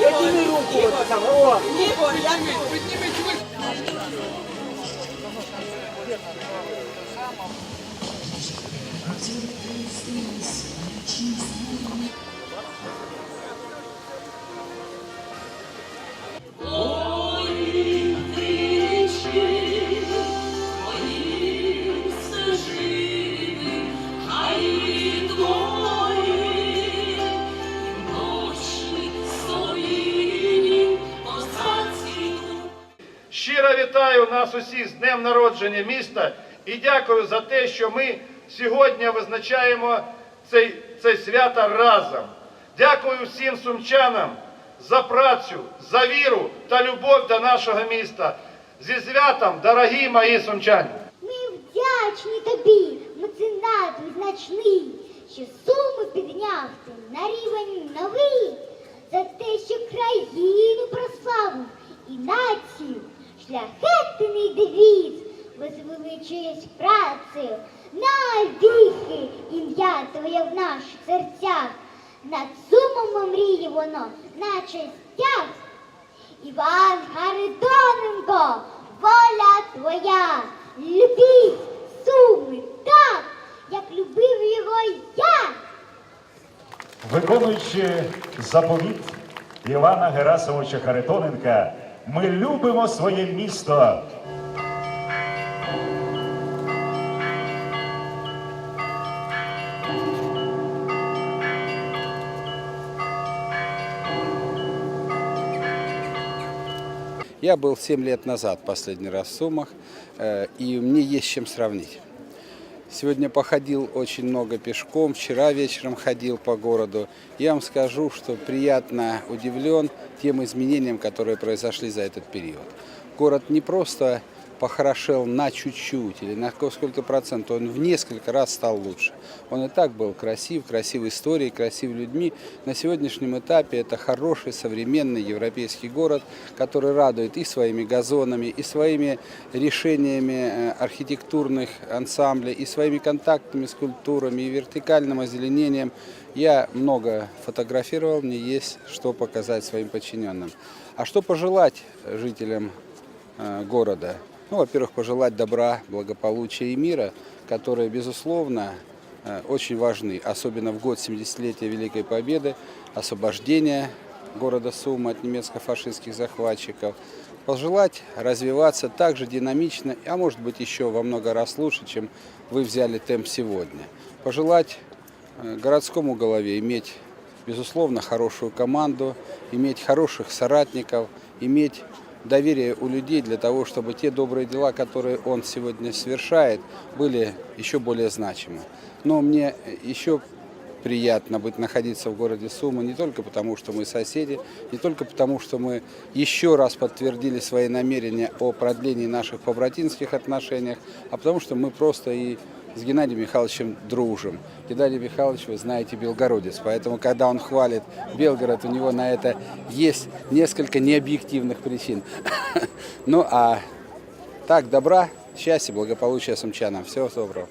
Подними руку, вот там, о! Щиро вітаю нас усіх з Днем народження міста і дякую за те, що ми сьогодні визначаємо цей, це свято разом. Дякую всім сумчанам за працю, за віру та любов до нашого міста. Зі святом, дорогі мої сумчані! Ми вдячні тобі, меценат значний, що суми підняв на рівень новий, за те, що націю, шляхетний девіз! Возвеличуєш працею, навіки ім'я твоє в наших серцях, над сумом мріє воно, наче стяг. Іван Харитоненко, воля твоя, любіть суми так, як любив його я. Виконуючи заповіт Івана Герасимовича Харитоненка, ми любимо своє місто. Я был 7 лет назад последний раз в Сумах, э, и мне есть чем сравнить. Сегодня походил очень много пешком, вчера вечером ходил по городу. Я вам скажу, что приятно удивлен тем изменениям, которые произошли за этот период. Город не просто похорошел на чуть-чуть или на сколько процентов, он в несколько раз стал лучше. Он и так был красив, красив историей, красив людьми. На сегодняшнем этапе это хороший, современный европейский город, который радует и своими газонами, и своими решениями э, архитектурных ансамблей, и своими контактами с культурами, и вертикальным озеленением. Я много фотографировал, мне есть что показать своим подчиненным. А что пожелать жителям э, города? Ну, во-первых, пожелать добра, благополучия и мира, которые, безусловно, э, очень важны, особенно в год 70-летия Великой Победы, освобождения города Сума от немецко-фашистских захватчиков. Пожелать развиваться так же динамично, а может быть еще во много раз лучше, чем вы взяли темп сегодня. Пожелать э, городскому голове иметь, безусловно, хорошую команду, иметь хороших соратников, иметь доверие у людей для того, чтобы те добрые дела, которые он сегодня совершает, были еще более значимы. Но мне еще приятно быть находиться в городе Сума не только потому, что мы соседи, не только потому, что мы еще раз подтвердили свои намерения о продлении наших побратимских отношениях, а потому что мы просто и с Геннадием Михайловичем дружим. Геннадий Михайлович, вы знаете, белгородец, поэтому, когда он хвалит Белгород, у него на это есть несколько необъективных причин. Ну а так, добра, счастья, благополучия сумчанам. Всего доброго.